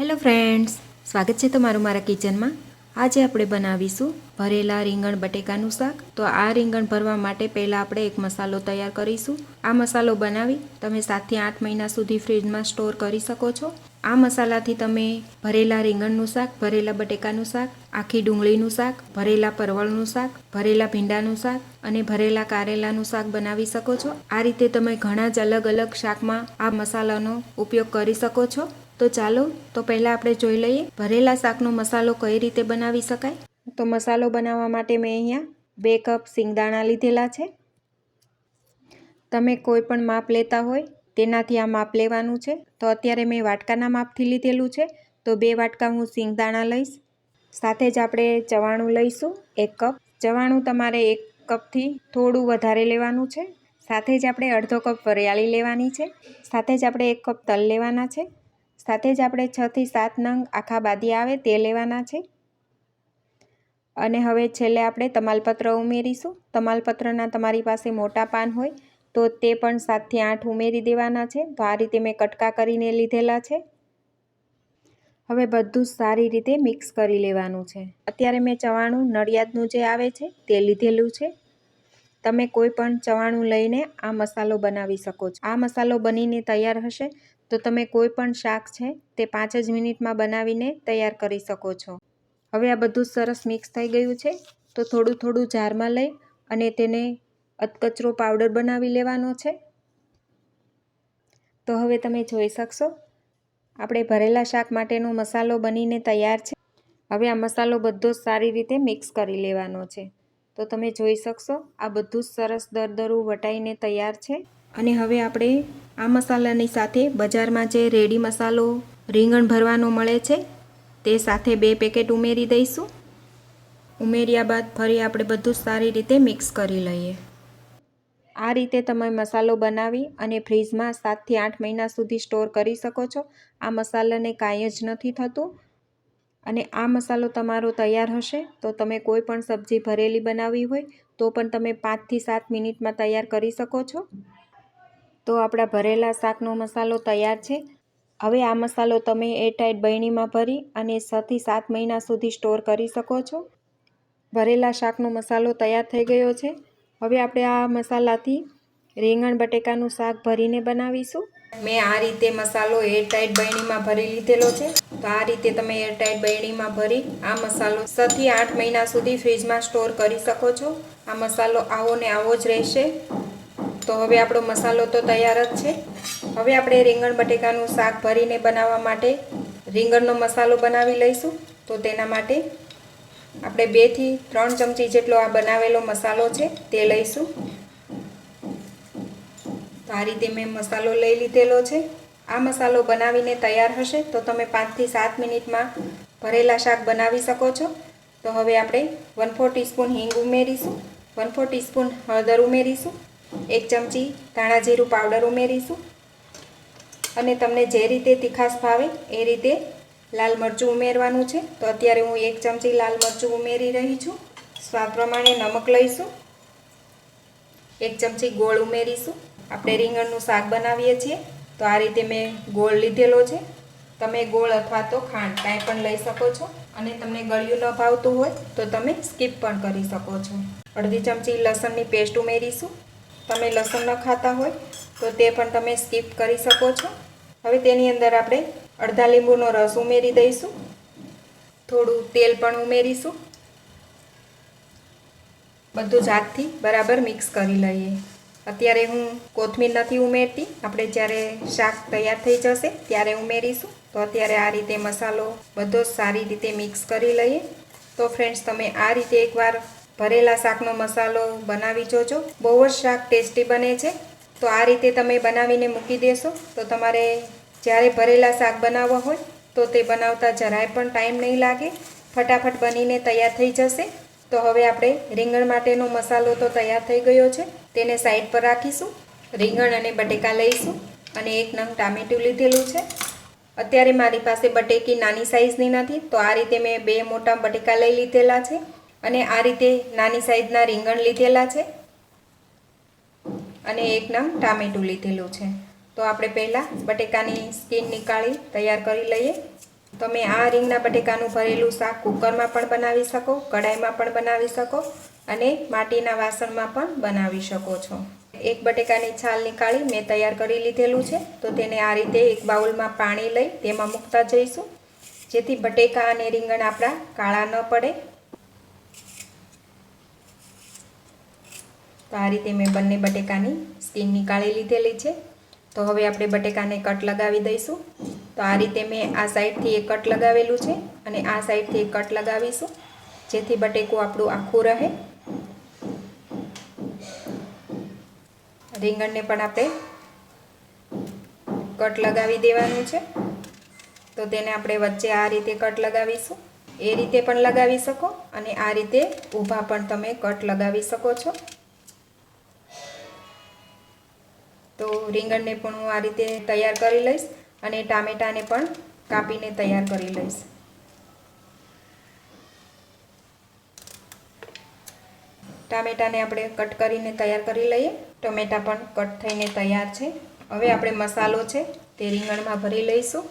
Hello friends, સ્વાગત છે તમારું મારા કિચનમાં. આજે આપણે બનાવીશું ભરેલા રીંગણ બટેકાનું શાક. તો આ રીંગણ ભરવા માટે પહેલાં આપણે એક મસાલો તૈયાર કરીશું. આ મસાલો બનાવી તમે સાતથી આઠ મહિના સુધી ફ્રીજમાં સ્ટોર કરી શકો છો. આ મસાલાથી તમે ભરેલા રીંગણનું શાક, ભરેલા બટેકાનું શાક, આખી ડુંગળીનું શાક, ભરેલા પરવળનું શાક, ભરેલા ભીંડાનું શાક અને ભરેલા કારેલાનું શાક બનાવી શકો છો. આ રીતે તમે ઘણા જ અલગ અલગ શાકમાં આ મસાલાનો ઉપયોગ કરી શકો છો. તો ચાલો, તો પહેલાં આપણે જોઈ લઈએ, ભરેલા શાકનો મસાલો કઈ રીતે બનાવી શકાય? તો મસાલો બનાવવા માટે મેં અહીંયા બે કપ સિંગદાણા લીધેલા છે. તમે કોઈ પણ માપ લેતા હોય, તેનાથી આ માપ લેવાનું છે. તો અત્યારે મેં વાટકાના માપથી લીધેલું છે. તો બે વાટકા હું સિંગદાણા લઈશ. સાથે જ આપણે ચવાણું લઈશું, એક કપ. ચવાણું તમારે એક કપથી થોડું વધારે લેવાનું છે. સાથે જ આપણે અડધો કપ વરિયાળી લેવાની છે. સાથે જ આપણે એક કપ તલ લેવાના છે. સાથે જ આપણે છથી સાત નંગ આખા બાદી આવે તે લેવાના છે. અને હવે છેલ્લે આપણે તમાલપત્ર ઉમેરીશું. તમાલપત્રના તમારી પાસે મોટા પાન હોય તો તે પણ સાતથી આઠ ઉમેરી દેવાના છે. તો આ રીતે મેં કટકા કરીને લીધેલા છે. હવે બધું સારી રીતે મિક્સ કરી લેવાનું છે. અત્યારે મેં ચવાણું નડિયાદનું જે આવે છે તે લીધેલું છે. તમે કોઈ પણ ચવાણું લઈને આ મસાલો બનાવી શકો છો. આ મસાલો બનીને તૈયાર હશે તો તમે કોઈ પણ શાક છે તે પાંચ જ મિનિટમાં બનાવીને તૈયાર કરી શકો છો. હવે આ બધું સરસ મિક્સ થઈ ગયું છે, તો થોડું થોડું જારમાં લઈ અને તેને અધકચરો પાવડર બનાવી લેવાનો છે. તો હવે તમે જોઈ શકશો, આપણે ભરેલા શાક માટેનો મસાલો બનીને તૈયાર છે. હવે આ મસાલો બધો સારી રીતે મિક્સ કરી લેવાનો છે. તો તમે જોઈ શકશો, આ બધું સરસ દરદરું વટાઈને તૈયાર છે. અને હવે આપણે આ મસાલાની સાથે બજારમાં જે રેડી મસાલો રીંગણ ભરવાનો મળે છે, તે સાથે બે પેકેટ ઉમેરી દઈશું. ઉમેર્યા બાદ ફરી આપણે બધું સારી રીતે મિક્સ કરી લઈએ. આ રીતે તમે મસાલો બનાવી અને ફ્રીજમાં સાતથી આઠ મહિના સુધી સ્ટોર કરી શકો છો. આ મસાલાને કાંઈ જ નથી થતું. અને આ મસાલો તમારો તૈયાર હશે, તો તમે કોઈ પણ સબ્જી ભરેલી બનાવી હોય, તો પણ તમે પાંચથી સાત મિનિટમાં તૈયાર કરી શકો છો. તો આપણા ભરેલા શાકનો મસાલો તૈયાર છે. હવે આ મસાલો તમે એરટાઈટ બરણીમાં ભરી અને છથી સાત મહિના સુધી સ્ટોર કરી શકો છો. ભરેલા શાકનો મસાલો તૈયાર થઈ ગયો છે. હવે આપણે આ મસાલાથી રીંગણ બટેકાનું શાક ભરીને બનાવીશું. મેં આ રીતે મસાલો એરટાઈટ બરણીમાં ભરી લીધેલો છે. તો આ રીતે તમે એરટાઈટ બરણીમાં ભરી આ મસાલો છથી આઠ મહિના સુધી ફ્રીજમાં સ્ટોર કરી શકો છો. આ મસાલો આવો ને આવો જ રહેશે. તો હવે આપણો મસાલો તો તૈયાર જ છે. હવે આપણે રીંગણ બટેકાનું શાક ભરીને બનાવવા માટે રીંગણનો મસાલો બનાવી લઈશું. તો તેના માટે આપણે બેથી ત્રણ ચમચી જેટલો આ બનાવેલો મસાલો છે તે લઈશું. તો આ રીતે મેં મસાલો લઈ લીધેલો છે. આ મસાલો બનાવીને તૈયાર હશે તો તમે પાંચથી સાત મિનિટમાં ભરેલા શાક બનાવી શકો છો. તો હવે આપણે વન ફોર ટીસ્પૂન હિંગ ઉમેરીશું. વન ફોર ટીસ્પૂન હળદર ઉમેરીશું. એક ચમચી ધાણા જીરું પાવડર ઉમેરીશું. અને તમને જે રીતે તીખાશ ભાવે એ રીતે લાલ મરચું ઉમેરવાનું છે. તો અત્યારે હું એક ચમચી લાલ મરચું ઉમેરી રહી છું. સ્વાદ પ્રમાણે નમક લઈશું. એક ચમચી ગોળ ઉમેરીશું. આપણે રીંગણનું શાક બનાવીએ છીએ. તો આ રીતે મેં ગોળ લીધેલો છે. તમે ગોળ અથવા તો ખાંડ કાંઈ પણ લઈ શકો છો. અને તમને ગળ્યું ન ભાવતું હોય તો તમે સ્કીપ પણ કરી શકો છો. અડધી ચમચી લસણની પેસ્ટ ઉમેરીશું. તમે લસણ ન ખાતા હોય, તો તે પણ તમે સ્કીપ કરી શકો છો. હવે તેની અંદર આપણે અડધા લીંબુનો રસ ઉમેરી દઈશું. થોડું તેલ પણ ઉમેરીશું. બધું જ હાથથી બરાબર મિક્સ કરી લઈએ. અત્યારે હું કોથમીર નથી ઉમેરતી. આપણે જ્યારે શાક તૈયાર થઈ જશે ત્યારે ઉમેરીશું. તો અત્યારે આ રીતે મસાલો બધો સારી રીતે મિક્સ કરી લઈએ. તો ફ્રેન્ડ્સ તમે આ રીતે એકવાર ભરેલા શાકનો મસાલો બનાવી જોજો. બહુ જ શાક ટેસ્ટી બને છે. તો આ રીતે તમે બનાવીને મૂકી દેશો. તો તમારે જ્યારે ભરેલા શાક બનાવવા હોય, તો તે બનાવતા જરાય પણ ટાઈમ નહીં લાગે. ફટાફટ બનીને તૈયાર થઈ જશે. તો હવે આપણે રીંગણ માટેનો મસાલો તો તૈયાર થઈ ગયો છે. તેને સાઈડ પર રાખીશું. રીંગણ અને બટેકા લઈશું અને એક નંગ ટામેટું લીધેલું છે. અત્યારે મારી પાસે બટેકી નાની સાઈઝની નથી. તો આ રીતે મેં બે મોટા બટેકા લઈ લીધેલા છે. અને આ રીતે નાની સાઈઝના રીંગણ લીધેલા છે. અને એક નંગ ટામેટું લીધેલું છે. તો આપણે પહેલાં બટેકાની સ્કીન નીકાળી તૈયાર કરી લઈએ. તમે આ રીંગના બટેકાનું ભરેલું શાક કુકરમાં પણ બનાવી શકો કડાઈમાં પણ બનાવી શકો અને માટીના વાસણમાં પણ બનાવી શકો છો. એક બટેકાની છાલ નીકાળી મેં તૈયાર કરી લીધેલું છે. તો તેને આ રીતે એક બાઉલમાં પાણી લઈ તેમાં મૂકતા જઈશું. જેથી બટેકા અને રીંગણ આપણા કાળા ન પડે. તો આ રીતે મેં બંને બટેકાની સ્કીન નીકાળી લીધેલી છે. તો હવે આપણે બટેકાને કટ લગાવી દઈશું. તો આ રીતે મેં આ સાઈડથી એક કટ લગાવેલું છે અને આ સાઈડથી એક કટ લગાવીશું, જેથી બટેકું આપણું આખું રહે. રીંગણને પણ આપણે કટ લગાવી દેવાનું છે. તો તેને આપણે વચ્ચે આ રીતે કટ લગાવીશું. એ રીતે પણ લગાવી શકો અને આ રીતે ઊભા પણ તમે કટ લગાવી શકો છો. તો રીંગણને પણ હું આ રીતે તૈયાર કરી લઈશ અને ટામેટાને પણ કાપીને તૈયાર કરી લઈશ. ટામેટાને આપણે કટ કરીને તૈયાર કરી લઈએ. ટમેટા પણ કટ થઈને તૈયાર છે. હવે આપણે મસાલો છે તે રીંગણમાં ભરી લઈશું.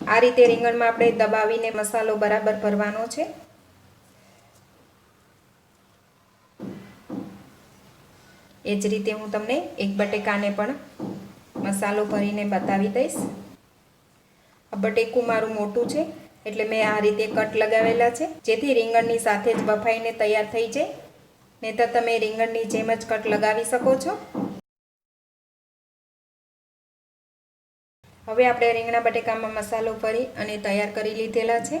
આ રીતે રીંગણમાં આપણે દબાવીને મસાલો બરાબર ભરવાનો છે. એ જ રીતે હું તમને એક બટેકાને પણ મસાલો ભરીને બતાવી દઈશ. આ બટેકું મારું મોટું છે, એટલે મેં આ રીતે કટ લગાવેલા છે. જેથી રીંગણની સાથે જ બફાઈને તૈયાર થઈ જાય. નહીંતર તમે રીંગણની જેમ જ કટ લગાવી શકો છો. હવે આપણે રીંગણા બટેકામાં મસાલો ભરી અને તૈયાર કરી લીધેલા છે.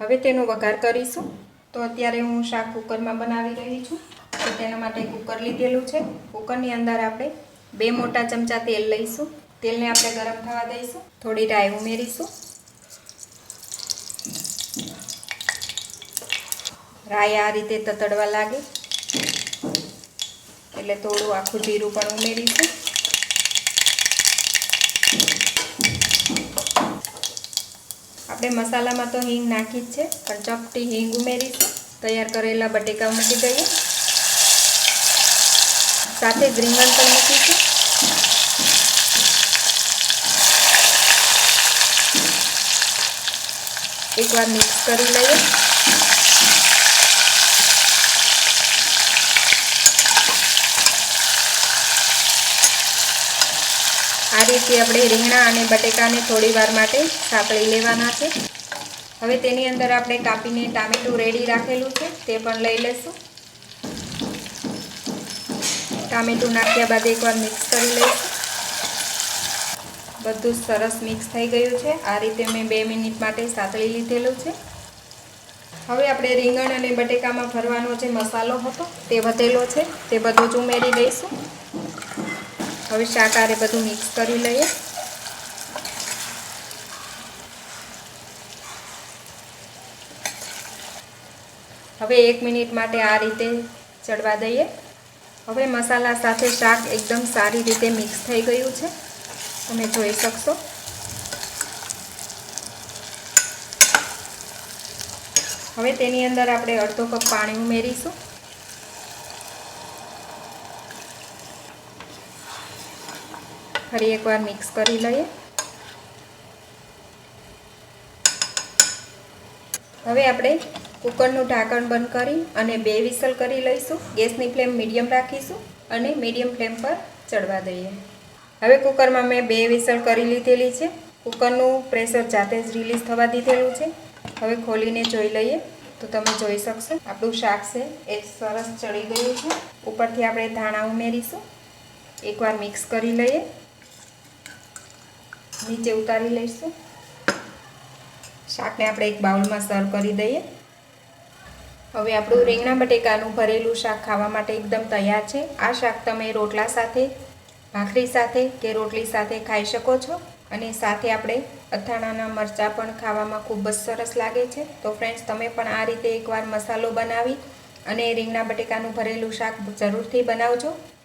હવે તેનો વઘાર કરીશું. તો અત્યારે હું શાક કુકરમાં બનાવી રહી છું. તો તેના માટે કુકર લીધેલું છે. કુકરની અંદર આપણે બે મોટા ચમચા તેલ લઈશું. તેલને આપણે ગરમ થવા દઈશું. થોડી રાઈ ઉમેરીશું. રાઈ આ રીતે તતડવા લાગે. એટલે થોડું આખું જીરું પણ ઉમેરીશું. આપણે મસાલામાં તો હિંગ નાખી જ છે, પણ ચપટી હિંગ ઉમેરીશું. તૈયાર કરેલા બટેકા મૂકી દઈએ. સાથે જ રીંગણ પણ મૂકીશું. એકવાર મિક્સ કરી લઈએ. આ રીતે આપણે રીંગણા અને બટેકાને થોડી વાર માટે સાંકળી લેવાના છે. હવે તેની અંદર આપણે કાપીને ટામેટું રેડી રાખેલું છે, તે પણ લઈ લઈશું. ટામેટું નાખ્યા બાદ એકવાર મિક્સ કરી લઈશું. બધું સરસ મિક્સ થઈ ગયું છે. આ રીતે મેં બે મિનિટ માટે સાતળી લીધેલું છે. હવે આપણે રીંગણ અને બટેકામાં ભરવાનો જે મસાલો હતો, તે વધેલો છે, તે બધું જ ઉમેરી દઈશું. હવે શાક આરે બધું મિક્સ કરી લઈએ. હવે એક મિનિટ માટે આ રીતે ચડવા દઈએ. હવે મસાલા સાથે શાક એકદમ સારી રીતે મિક્સ થઈ ગયું છે. તમે જોઈ શકશો. હવે તેની અંદર આપણે અડધો કપ પાણી ઉમેરીશું. ફરી એકવાર મિક્સ કરી લઈએ. હવે આપણે કુકરનું ઢાંકણ બંધ કરી અને બે વિસલ કરી લઈશું. ગેસની ફ્લેમ મીડિયમ રાખીશું અને મીડિયમ ફ્લેમ પર ચડવા દઈએ. હવે કુકરમાં મેં બે વિસલ કરી લીધેલી છે. કુકરનું પ્રેશર જાતે જ રિલીઝ થવા દીધેલું છે. હવે ખોલીને જોઈ લઈએ. તો તમે જોઈ શકશો, આપણું શાક છે એ સરસ ચડી ગયું છે. ઉપરથી આપણે ધાણા ઉમેરીશું. એકવાર મિક્સ કરી લઈએ. નીચે ઉતારી લઈશું. શાકને આપણે એક બાઉલમાં સર્વ કરી દઈએ. હવે આપણું રીંગણા બટેકાનું ભરેલું શાક ખાવા માટે એકદમ તૈયાર છે. આ શાક તમે રોટલા સાથે, ભાખરી સાથે કે રોટલી સાથે ખાઈ શકો છો. અને સાથે આપણે અથાણાના મરચાં પણ ખાવામાં ખૂબ જ સરસ લાગે છે. તો ફ્રેન્ડ્સ તમે પણ આ રીતે એકવાર મસાલો બનાવી અને રીંગણા બટેકાનું ભરેલું શાક જરૂરથી બનાવજો.